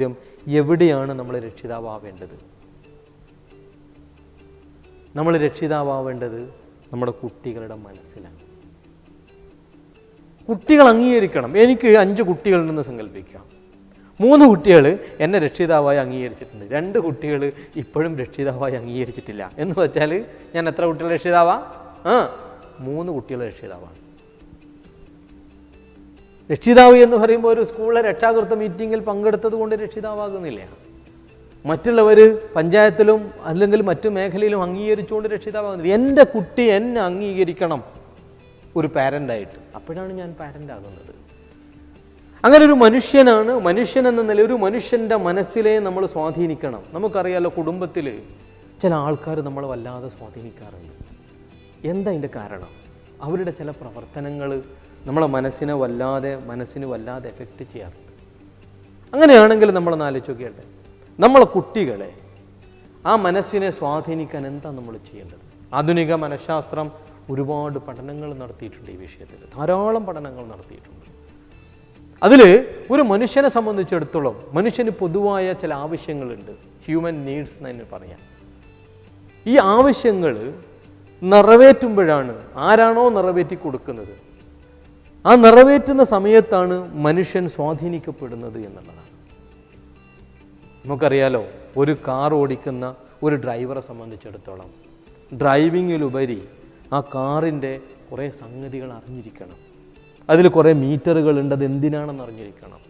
ചോദ്യം എവിടെയാണ് നമ്മൾ രക്ഷിതാവേണ്ടത് നമ്മൾ രക്ഷിതാവേണ്ടത് നമ്മുടെ കുട്ടികളുടെ മനസ്സിലാണ്. കുട്ടികൾ അംഗീകരിക്കണം. എനിക്ക് അഞ്ച് കുട്ടികളുണ്ടെന്ന് സങ്കല്പിക്കാം മൂന്ന് കുട്ടികൾ എന്നെ രക്ഷിതാവായി അംഗീകരിച്ചിട്ടുണ്ട്. രണ്ട് കുട്ടികൾ ഇപ്പോഴും രക്ഷിതാവായി അംഗീകരിച്ചിട്ടില്ല. എന്ന് വെച്ചാൽ ഞാൻ എത്ര കുട്ടികൾ രക്ഷിതാവാ? ആ മൂന്ന് കുട്ടികൾ രക്ഷിതാവാണ്. രക്ഷിതാവ് എന്ന് പറയുമ്പോൾ ഒരു സ്കൂളിലെ രക്ഷാകർത്ത മീറ്റിങ്ങിൽ പങ്കെടുത്തത് കൊണ്ട് രക്ഷിതാവാകുന്നില്ല. മറ്റുള്ളവർ പഞ്ചായത്തിലും അല്ലെങ്കിൽ മറ്റു മേഖലയിലും അംഗീകരിച്ചുകൊണ്ട് രക്ഷിതാവാകുന്നില്ല. എന്റെ കുട്ടി എന്നെ അംഗീകരിക്കണം ഒരു പാരന്റായിട്ട്. അപ്പോഴാണ് ഞാൻ പാരന്റ് ആകുന്നത് അങ്ങനെ ഒരു മനുഷ്യനാണ് മനുഷ്യൻ എന്ന നില ഒരു മനുഷ്യന്റെ മനസ്സിലെ നമ്മൾ സ്വാധീനിക്കണം. നമുക്കറിയാലോ കുടുംബത്തിൽ ചില ആൾക്കാർ നമ്മൾ വല്ലാതെ സ്വാധീനിക്കാറുണ്ട്. എന്താ അതിന്റെ കാരണം? അവരുടെ ചില പ്രവർത്തനങ്ങൾ നമ്മളെ മനസ്സിനെ വല്ലാതെ മനസ്സിന് വല്ലാതെ എഫക്റ്റ് ചെയ്യാറുണ്ട്. അങ്ങനെയാണെങ്കിൽ നമ്മളൊന്ന് ആലോചിച്ച് നോക്കിയട്ടെ നമ്മളെ കുട്ടികളെ ആ മനസ്സിനെ സ്വാധീനിക്കാൻ എന്താ നമ്മൾ ചെയ്യേണ്ടത്? ആധുനിക മനഃശാസ്ത്രം ഒരുപാട് പഠനങ്ങൾ നടത്തിയിട്ടുണ്ട് ഈ വിഷയത്തിൽ. ധാരാളം പഠനങ്ങൾ നടത്തിയിട്ടുണ്ട്. അതിൽ ഒരു മനുഷ്യനെ സംബന്ധിച്ചിടത്തോളം മനുഷ്യന് പൊതുവായ ചില ആവശ്യങ്ങളുണ്ട്. ഹ്യൂമൻ നീഡ്സ് എന്ന് പറയാം. ഈ ആവശ്യങ്ങൾ നിറവേറ്റുമ്പോഴാണ് ആരാണോ നിറവേറ്റി കൊടുക്കുന്നത് ആ നിറവേറ്റുന്ന സമയത്താണ് മനുഷ്യൻ സ്വാധീനിക്കപ്പെടുന്നത് എന്നുള്ളതാണ്. നമുക്കറിയാലോ ഒരു കാർ ഓടിക്കുന്ന ഒരു ഡ്രൈവറെ സംബന്ധിച്ചിടത്തോളം ഡ്രൈവിങ്ങിലുപരി ആ കാറിന്റെ കുറേ സംഗതികൾ അറിഞ്ഞിരിക്കണം. അതിൽ കുറേ മീറ്ററുകൾ ഉണ്ട് അത് എന്തിനാണെന്ന് അറിഞ്ഞിരിക്കണം.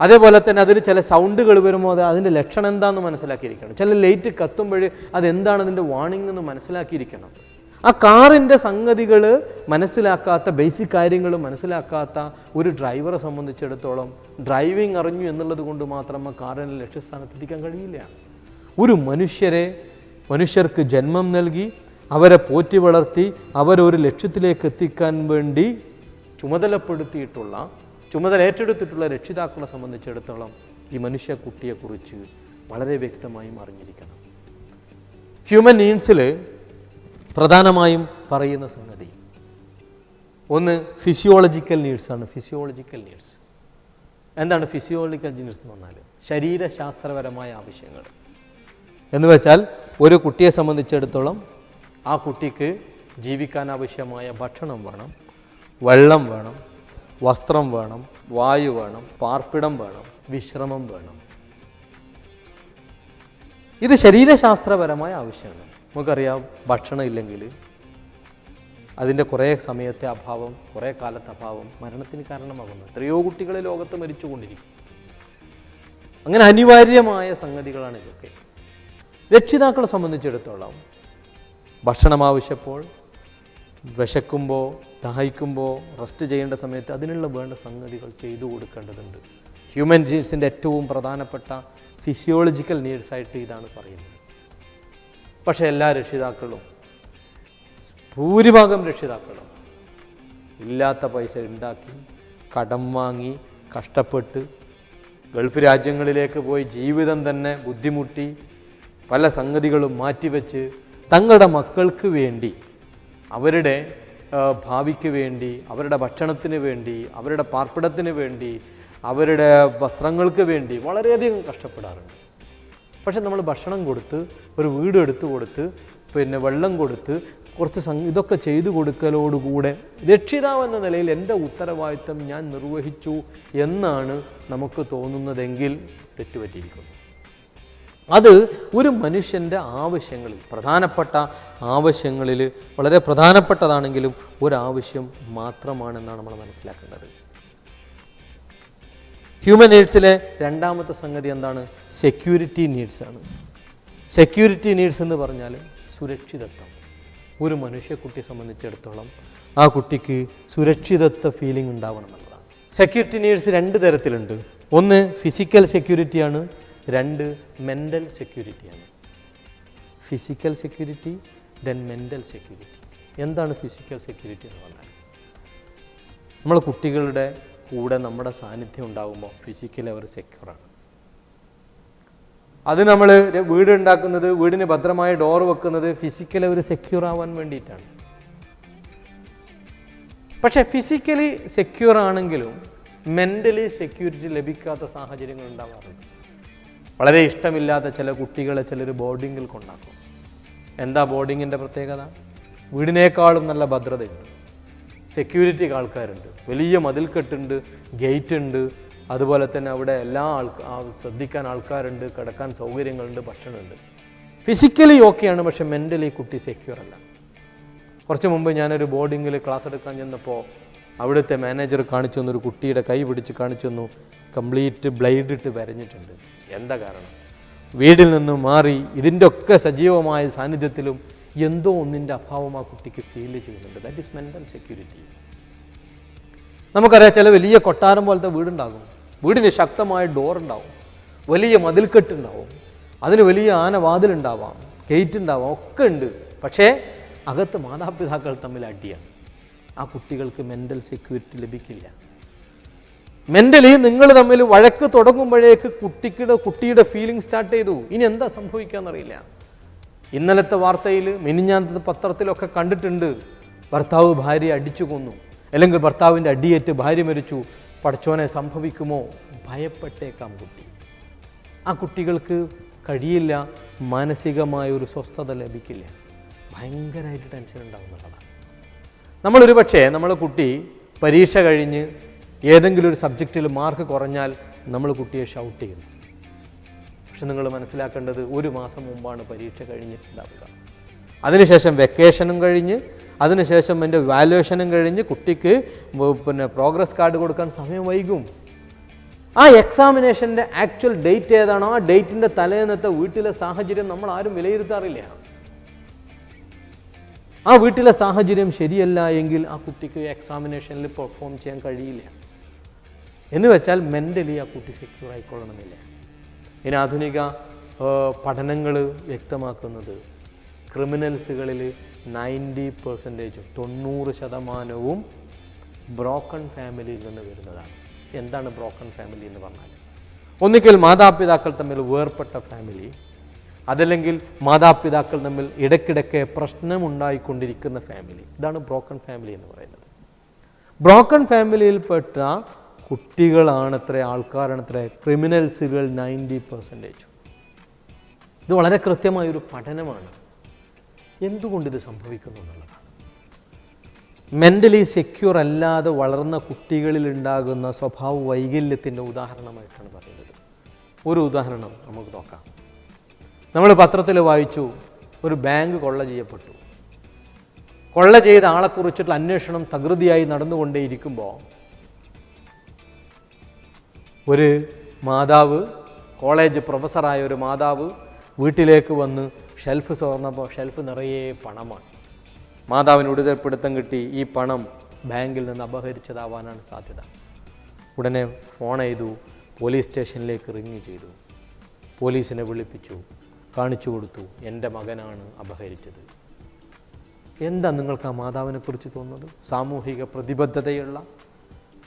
അതേപോലെ തന്നെ അതിൽ ചില സൗണ്ടുകൾ വരുമ്പോൾ അത് അതിന്റെ ലക്ഷണം എന്താണെന്ന് മനസ്സിലാക്കിയിരിക്കണം. ചില ലൈറ്റ് കത്തുമ്പോൾ അതെന്താണ് അതിന്റെ വാണിംഗ് എന്ന് മനസ്സിലാക്കിയിരിക്കണം. ആ കാറിന്റെ സംഗതികൾ മനസ്സിലാക്കാത്ത ബേസിക് കാര്യങ്ങൾ മനസ്സിലാക്കാത്ത ഒരു ഡ്രൈവറെ സംബന്ധിച്ചിടത്തോളം ഡ്രൈവിംഗ് അറിഞ്ഞു എന്നുള്ളത് കൊണ്ട് മാത്രം ആ ലക്ഷ്യസ്ഥാനത്ത് ലക്ഷ്യസ്ഥാനത്തെത്തിക്കാൻ കഴിയില്ല. ഒരു മനുഷ്യരെ മനുഷ്യർക്ക് ജന്മം നൽകി അവരെ പോറ്റി വളർത്തി അവരൊരു ലക്ഷ്യത്തിലേക്ക് എത്തിക്കാൻ വേണ്ടി ചുമതലപ്പെടുത്തിയിട്ടുള്ള ചുമതല ഏറ്റെടുത്തിട്ടുള്ള രക്ഷിതാക്കളെ സംബന്ധിച്ചിടത്തോളം ഈ മനുഷ്യ കുട്ടിയെക്കുറിച്ച് വളരെ വ്യക്തമായും അറിഞ്ഞിരിക്കണം. ഹ്യൂമൻ നീഡ്സിൽ പ്രധാനമായും പറയുന്ന സംഗതി. ഒന്ന് ഫിസിയോളജിക്കൽ നീഡ്സാണ് ഫിസിയോളജിക്കൽ നീഡ്സ് എന്താണ് ഫിസിയോളജിക്കൽ നീഡ്സ് എന്ന് പറഞ്ഞാൽ ശരീരശാസ്ത്രപരമായ ആവശ്യങ്ങൾ. എന്ന് വെച്ചാൽ ഒരു കുട്ടിയെ സംബന്ധിച്ചിടത്തോളം ആ കുട്ടിക്ക് ജീവിക്കാൻ ആവശ്യമായ ഭക്ഷണം വേണം വെള്ളം വേണം വസ്ത്രം വേണം വായു വേണം പാർപ്പിടം വേണം വിശ്രമം വേണം. ഇത് ശരീരശാസ്ത്രപരമായ ആവശ്യമാണ്. നമുക്കറിയാം ഭക്ഷണം ഇല്ലെങ്കിൽ അതിന്റെ കുറേ സമയത്തെ അഭാവം കുറേ കാലത്തെ അഭാവം മരണത്തിന് കാരണമാകുന്നു. എത്രയോ കുട്ടികൾ ലോകത്ത് മരിച്ചുകൊണ്ടിരിക്കും. അങ്ങനെ അനിവാര്യമായ സംഗതികളാണ് ഇതൊക്കെ. രക്ഷിതാക്കളെ സംബന്ധിച്ചിടത്തോളം ഭക്ഷണം ആവശ്യപ്പോൾ വിശക്കുമ്പോൾ ദാഹിക്കുമ്പോൾ റെസ്റ്റ് ചെയ്യേണ്ട സമയത്ത് അതിനുള്ള വേണ്ട സംഗതികൾ ചെയ്തു കൊടുക്കേണ്ടതുണ്ട്. ഹ്യൂമൻ നീഡ്സിന്റെ ഏറ്റവും പ്രധാനപ്പെട്ട ഫിസിയോളജിക്കൽ നീഡ്സായിട്ട് ഇതാണ് പറയുന്നത്. പക്ഷേ എല്ലാ രക്ഷിതാക്കളും ഭൂരിഭാഗം രക്ഷിതാക്കളും ഇല്ലാത്ത പൈസ ഉണ്ടാക്കി കടം വാങ്ങി കഷ്ടപ്പെട്ട് ഗൾഫ് രാജ്യങ്ങളിലേക്ക് പോയി ജീവിതം തന്നെ ബുദ്ധിമുട്ടി പല സംഗതികളും മാറ്റിവെച്ച് തങ്ങളുടെ മക്കൾക്ക് വേണ്ടി അവരുടെ ഭാവിക്ക് വേണ്ടി അവരുടെ ഭക്ഷണത്തിന് വേണ്ടി അവരുടെ പാർപ്പിടത്തിന് വേണ്ടി അവരുടെ വസ്ത്രങ്ങൾക്ക് വേണ്ടി വളരെയധികം കഷ്ടപ്പെടാറുണ്ട്. പക്ഷെ നമ്മൾ ഭക്ഷണം കൊടുത്ത് ഒരു വീട് എടുത്തു കൊടുത്ത് പിന്നെ വെള്ളം കൊടുത്ത് കുറച്ച് ഇതൊക്കെ ചെയ്തു കൊടുക്കലോടുകൂടെ രക്ഷിതാവ് എന്ന നിലയിൽ എന്റെ ഉത്തരവാദിത്തം ഞാൻ നിർവഹിച്ചു എന്നാണ് നമുക്ക് തോന്നുന്നതെങ്കിൽ തെറ്റുപറ്റിയിരിക്കുന്നു. അത് ഒരു മനുഷ്യന്റെ ആവശ്യങ്ങളിൽ പ്രധാനപ്പെട്ട ആവശ്യങ്ങളിൽ വളരെ പ്രധാനപ്പെട്ടതാണെങ്കിലും ഒരാവശ്യം മാത്രമാണെന്നാണ് നമ്മൾ മനസ്സിലാക്കേണ്ടത്. ഹ്യൂമൻ നീഡ്സിലെ രണ്ടാമത്തെ സംഗതി എന്താണ്? സെക്യൂരിറ്റി നീഡ്സ് ആണ്. സെക്യൂരിറ്റി നീഡ്സ് എന്ന് പറഞ്ഞാൽ സുരക്ഷിതത്വം. ഒരു മനുഷ്യക്കുട്ടിയെ സംബന്ധിച്ചിടത്തോളം ആ കുട്ടിക്ക് സുരക്ഷിതത്വ ഫീലിംഗ് ഉണ്ടാവണം എന്നുള്ളതാണ് സെക്യൂരിറ്റി നീഡ്സ് രണ്ട് തരത്തിലുണ്ട്. ഒന്ന് ഫിസിക്കൽ സെക്യൂരിറ്റിയാണ് രണ്ട് mental സെക്യൂരിറ്റിയാണ് physical security then mental security എന്താണ് ഫിസിക്കൽ സെക്യൂരിറ്റി എന്ന് പറഞ്ഞാൽ? നമ്മൾ കുട്ടികളുടെ കൂടെ നമ്മുടെ സാന്നിധ്യം ഉണ്ടാകുമ്പോൾ ഫിസിക്കലി അവർ സെക്യൂറാണ് അത് നമ്മൾ വീട് ഉണ്ടാക്കുന്നത് വീടിന് ഭദ്രമായ ഡോർ വെക്കുന്നത് ഫിസിക്കലി അവർ സെക്യൂർ ആവാൻ വേണ്ടിയിട്ടാണ്. പക്ഷേ ഫിസിക്കലി സെക്യൂർ ആണെങ്കിലും മെന്റലി സെക്യൂരിറ്റി ലഭിക്കാത്ത സാഹചര്യങ്ങൾ ഉണ്ടാവാറുണ്ട് വളരെ ഇഷ്ടമില്ലാത്ത ചില കുട്ടികളെ ചിലർ ബോർഡിങ്ങിൽ കൊണ്ടാക്കും. എന്താ ബോർഡിങ്ങിന്റെ പ്രത്യേകത? വീടിനേക്കാളും നല്ല ഭദ്രതയുണ്ട്. സെക്യൂരിറ്റി ആൾക്കാരുണ്ട്. വലിയ മതിൽക്കെട്ടുണ്ട് ഗേറ്റ് ഉണ്ട് അതുപോലെ തന്നെ അവിടെ എല്ലാ ആൾക്കാ ശ്രദ്ധിക്കാൻ ആൾക്കാരുണ്ട് കിടക്കാൻ സൗകര്യങ്ങളുണ്ട് ഭക്ഷണമുണ്ട്. ഫിസിക്കലി ഓക്കെയാണ് പക്ഷെ മെന്റലി കുട്ടി സെക്യൂർ അല്ല. കുറച്ച് മുമ്പ് ഞാനൊരു ബോർഡിങ്ങിൽ ക്ലാസ് എടുക്കാൻ ചെന്നപ്പോൾ അവിടുത്തെ മാനേജർ കാണിച്ചു തന്നു ഒരു കുട്ടിയുടെ കൈ പിടിച്ച് കാണിച്ചു തന്നു. കംപ്ലീറ്റ് ബ്ലൈഡ് ഇട്ട് വരഞ്ഞിട്ടുണ്ട്. എന്താ കാരണം? വീടിൽ നിന്ന് മാറി ഇതിന്റെ ഒക്കെ സജീവമായ സാന്നിധ്യത്തിലും എന്തോ ഒന്നിന്റെ അഭാവം ആ കുട്ടിക്ക് ഫീൽ ചെയ്യുന്നുണ്ട്. ദാറ്റ് ഈസ് മെന്റൽ സെക്യൂരിറ്റി നമുക്കറിയാം ചില വലിയ കൊട്ടാരം പോലത്തെ വീടുണ്ടാകും. വീടിന് ശക്തമായ ഡോർ ഉണ്ടാവും. വലിയ മതിൽക്കെട്ടുണ്ടാവും അതിന് വലിയ ആനവാതിലുണ്ടാവാം ഗേറ്റ് ഉണ്ടാവാം. ഒക്കെ ഉണ്ട്. പക്ഷേ അകത്ത് മാതാപിതാക്കൾ തമ്മിൽ അടിയാണ്. ആ കുട്ടികൾക്ക് മെന്റൽ സെക്യൂരിറ്റി ലഭിക്കില്ല. മെന്റലി നിങ്ങൾ തമ്മിൽ വഴക്ക് തുടങ്ങുമ്പോഴേക്ക് കുട്ടിക്കുടെ കുട്ടിയുടെ ഫീലിംഗ് സ്റ്റാർട്ട് ചെയ്തു. ഇനി എന്താ സംഭവിക്കാന്നറിയില്ല. ഇന്നലത്തെ വാർത്തയിൽ മിനിഞ്ഞാന്തത്തെ പത്രത്തിലൊക്കെ കണ്ടിട്ടുണ്ട്. ഭർത്താവ് ഭാര്യയെ അടിച്ചു കൊന്നു. അല്ലെങ്കിൽ ഭർത്താവിന്റെ അടിയേറ്റ് ഭാര്യ മരിച്ചു. പഠിച്ചോനെ സംഭവിക്കുമോ? ഭയപ്പെട്ടേക്കാം കുട്ടി. ആ കുട്ടികൾക്ക് കഴിയില്ല. മാനസികമായ ഒരു സ്വസ്ഥത ലഭിക്കില്ല. ഭയങ്കരമായിട്ട് ടെൻഷൻ ഉണ്ടാകുന്നുള്ളതാണ് നമ്മളൊരു പക്ഷേ നമ്മളെ കുട്ടി പരീക്ഷ കഴിഞ്ഞ് ഏതെങ്കിലും ഒരു സബ്ജക്റ്റിൽ മാർക്ക് കുറഞ്ഞാൽ നമ്മൾ കുട്ടിയെ ഷൗട്ട് ചെയ്യുന്നു. പക്ഷെ നിങ്ങൾ മനസ്സിലാക്കേണ്ടത് ഒരു മാസം മുമ്പാണ് പരീക്ഷ കഴിഞ്ഞിട്ടുണ്ടാവുക. അതിനുശേഷം വെക്കേഷനും കഴിഞ്ഞ് അതിനുശേഷം എന്റെ വാല്യുവേഷനും കഴിഞ്ഞ് കുട്ടിക്ക് പിന്നെ പ്രോഗ്രസ് കാർഡ് കൊടുക്കാൻ സമയം വൈകും. ആ എക്സാമിനേഷന്റെ ആക്ച്വൽ ഡേറ്റ് ഏതാണോ? ആ ഡേറ്റിന്റെ തലേന്നത്തെ വീട്ടിലെ സാഹചര്യം നമ്മൾ ആരും വിലയിരുത്താറില്ല. ആ വീട്ടിലെ സാഹചര്യം ശരിയല്ല എങ്കിൽ ആ കുട്ടിക്ക് എക്സാമിനേഷനിൽ പെർഫോം ചെയ്യാൻ കഴിയില്ല. എന്ന് വെച്ചാൽ മെന്റലി ആ കുട്ടി സെക്യൂർ ആയിക്കൊള്ളണമെന്നില്ല. ഇനി ആധുനിക പഠനങ്ങൾ വ്യക്തമാക്കുന്നത് ക്രിമിനൽസുകളിൽ നയന്റി പെർസെന്റേജും തൊണ്ണൂറ് ശതമാനവും ബ്രോക്കൺ ഫാമിലിയിൽ നിന്ന് വരുന്നതാണ്. എന്താണ് ബ്രോക്കൺ ഫാമിലി എന്ന് പറഞ്ഞാൽ ഒന്നുകിൽ മാതാപിതാക്കൾ തമ്മിൽ വേർപെട്ട ഫാമിലി അതല്ലെങ്കിൽ മാതാപിതാക്കൾ തമ്മിൽ ഇടയ്ക്കിടയ്ക്ക് പ്രശ്നമുണ്ടായിക്കൊണ്ടിരിക്കുന്ന ഫാമിലി. ഇതാണ് ബ്രോക്കൺ ഫാമിലി എന്ന് പറയുന്നത്. ബ്രോക്കൺ ഫാമിലിയിൽപ്പെട്ട കുട്ടികളാണത്ര അത്ര ക്രിമിനൽസുകൾ നയന്റി പെർസെന്റേജ് ഇത് വളരെ കൃത്യമായൊരു പഠനമാണ്. എന്തുകൊണ്ട് ഇത് സംഭവിക്കുന്നു എന്നുള്ളതാണ് മെന്റലി സെക്യൂർ അല്ലാതെ വളർന്ന കുട്ടികളിൽ ഉണ്ടാകുന്ന സ്വഭാവ വൈകല്യത്തിന്റെ ഉദാഹരണമായിട്ടാണ് പറയുന്നത്. ഒരു ഉദാഹരണം നമുക്ക് നോക്കാം. നമ്മൾ പത്രത്തിൽ വായിച്ചു ഒരു ബാങ്ക് കൊള്ള ചെയ്യപ്പെട്ടു. കൊള്ള ചെയ്ത ആളെക്കുറിച്ചിട്ടുള്ള അന്വേഷണം തകൃതിയായി നടന്നുകൊണ്ടേയിരിക്കുമ്പോൾ ഒരു മാതാവ് കോളേജ് പ്രൊഫസറായ ഒരു മാതാവ് വീട്ടിലേക്ക് വന്ന് ഷെൽഫ് തുറന്നപ്പോൾ ഷെൽഫ് നിറയെ പണമാണ്. മാതാവിന് ഉടുതൽപ്പിടുത്തം കിട്ടി ഈ പണം ബാങ്കിൽ നിന്ന് അപഹരിച്ചതാവാനാണ് സാധ്യത. ഉടനെ ഫോൺ ചെയ്തു പോലീസ് സ്റ്റേഷനിലേക്ക് റിങ് ചെയ്തു. പോലീസിനെ വിളിപ്പിച്ചു കാണിച്ചു കൊടുത്തു എന്റെ മകനാണ് അപഹരിച്ചത്. എന്താ നിങ്ങൾക്ക് ആ മാതാവിനെക്കുറിച്ച് തോന്നുന്നത്? സാമൂഹിക പ്രതിബദ്ധതയുള്ള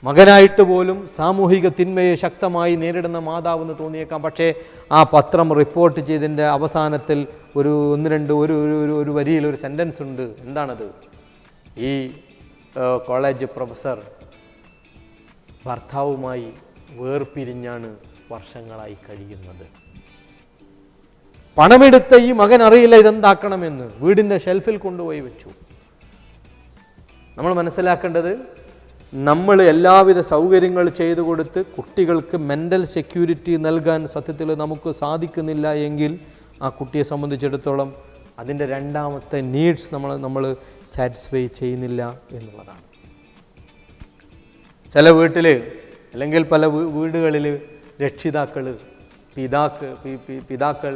മകനായിട്ട് പോലും സാമൂഹിക തിന്മയെ ശക്തമായി നേരിടുന്ന മാതാവെന്ന് തോന്നിയേക്കാം. പക്ഷേ ആ പത്രം റിപ്പോർട്ട് ചെയ്തതിന്റെ അവസാനത്തിൽ ഒരു ഒന്ന് രണ്ട് ഒരു ഒരു ഒരു വരിയിൽ ഒരു സെന്റൻസ് ഉണ്ട്. എന്താണത്? ഈ കോളേജ് പ്രൊഫസർ ഭർത്താവുമായി വേർപിരിഞ്ഞാണ് വർഷങ്ങളായി കഴിയുന്നത്. പണമെടുത്ത ഈ മകൻ അറിയില്ല ഇതെന്താക്കണമെന്ന് വീടിന്റെ ഷെൽഫിൽ കൊണ്ടുപോയി വെച്ചു. നമ്മൾ മനസ്സിലാക്കേണ്ടത് നമ്മൾ എല്ലാവിധ സൗകര്യങ്ങൾ ചെയ്തു കൊടുത്ത് കുട്ടികൾക്ക് മെന്റൽ സെക്യൂരിറ്റി നൽകാൻ സത്യത്തിൽ നമുക്ക് സാധിക്കുന്നില്ല എങ്കിൽ ആ കുട്ടിയെ സംബന്ധിച്ചിടത്തോളം അതിന്റെ രണ്ടാമത്തെ നീഡ്സ് നമ്മൾ നമ്മൾ സാറ്റിസ്ഫൈ ചെയ്യുന്നില്ല എന്നുള്ളതാണ്. ചില വീട്ടിൽ അല്ലെങ്കിൽ പല വീടുകളിൽ രക്ഷിതാക്കൾ പിതാക്കൾ പിതാക്കൾ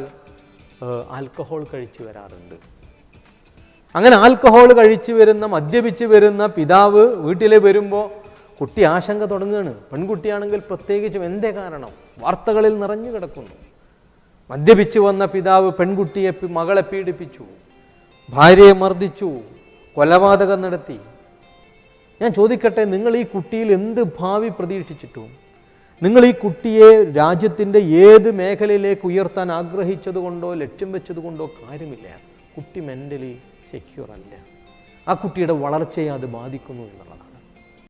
ആൽക്കഹോൾ കഴിച്ചു വരാറുണ്ട്. അങ്ങനെ ആൽക്കഹോൾ കഴിച്ചു വരുന്ന മദ്യപിച്ച് വരുന്ന പിതാവ് വീട്ടിലെ വരുമ്പോൾ കുട്ടി ആശങ്ക തുടങ്ങുകയാണ്. പെൺകുട്ടിയാണെങ്കിൽ പ്രത്യേകിച്ചും എന്തേ കാരണം? വാർത്തകളിൽ നിറഞ്ഞു കിടക്കുന്നു. മദ്യപിച്ച് വന്ന പിതാവ് പെൺകുട്ടിയെ മകളെ പീഡിപ്പിച്ചു. ഭാര്യയെ മർദ്ദിച്ചു. കൊലപാതകം നടത്തി. ഞാൻ ചോദിക്കട്ടെ നിങ്ങൾ ഈ കുട്ടിയിൽ എന്ത് ഭാവി പ്രതീക്ഷിച്ചിട്ടു? നിങ്ങൾ ഈ കുട്ടിയെ രാജ്യത്തിന്റെ ഏത് മേഖലയിലേക്ക് ഉയർത്താൻ ആഗ്രഹിച്ചതുകൊണ്ടോ ലക്ഷ്യം വെച്ചതുകൊണ്ടോ കാര്യമില്ല. കുട്ടി മെന്റലി സെക്യൂർ അല്ല. ആ കുട്ടിയുടെ വളർച്ചയെ അത് ബാധിക്കുന്നു എന്നുള്ളതാണ്.